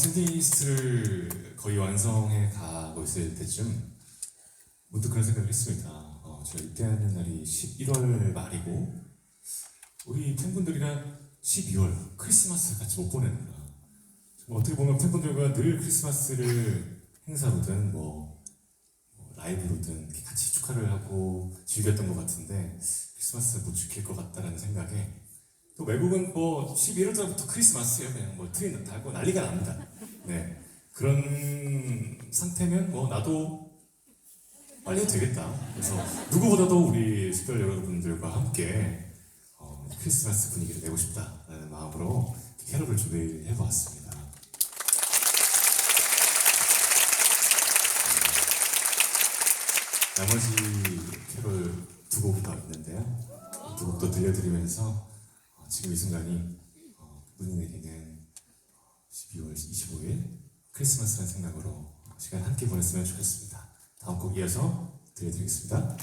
샌디스트를 거의 완성해 가고 있을 때쯤 문득 그런 생각을 했습니다. 어, 제가 입대하는 날이 11월 말이고 우리 팬분들이랑 12월 크리스마스 같이 못 보내는구나. 어떻게 보면 팬분들과 늘 크리스마스를 행사로든 뭐, 뭐 라이브로든 같이 축하를 하고 즐겼던 것 같은데 크리스마스 못 지킬 것 같다라는 생각에 또 외국은 뭐 11월 달부터 크리스마스예요. 그냥 뭐 트리 달고 난리가 납니다. 네 그런 상태면 뭐 나도 빨리 해도 되겠다. 그래서 누구보다도 우리 식별 여러분들과 함께 어, 크리스마스 분위기를 내고 싶다라는 마음으로 캐롤을 준비해 보았습니다. 나머지 캐롤 두 곡이 더 있는데요. 두 곡도 들려드리면서 어, 지금 이 순간이 어, 분들에게는 12월 25일 크리스마스라는 생각으로 시간 함께 보냈으면 좋겠습니다. 다음 곡 이어서 들려드리겠습니다.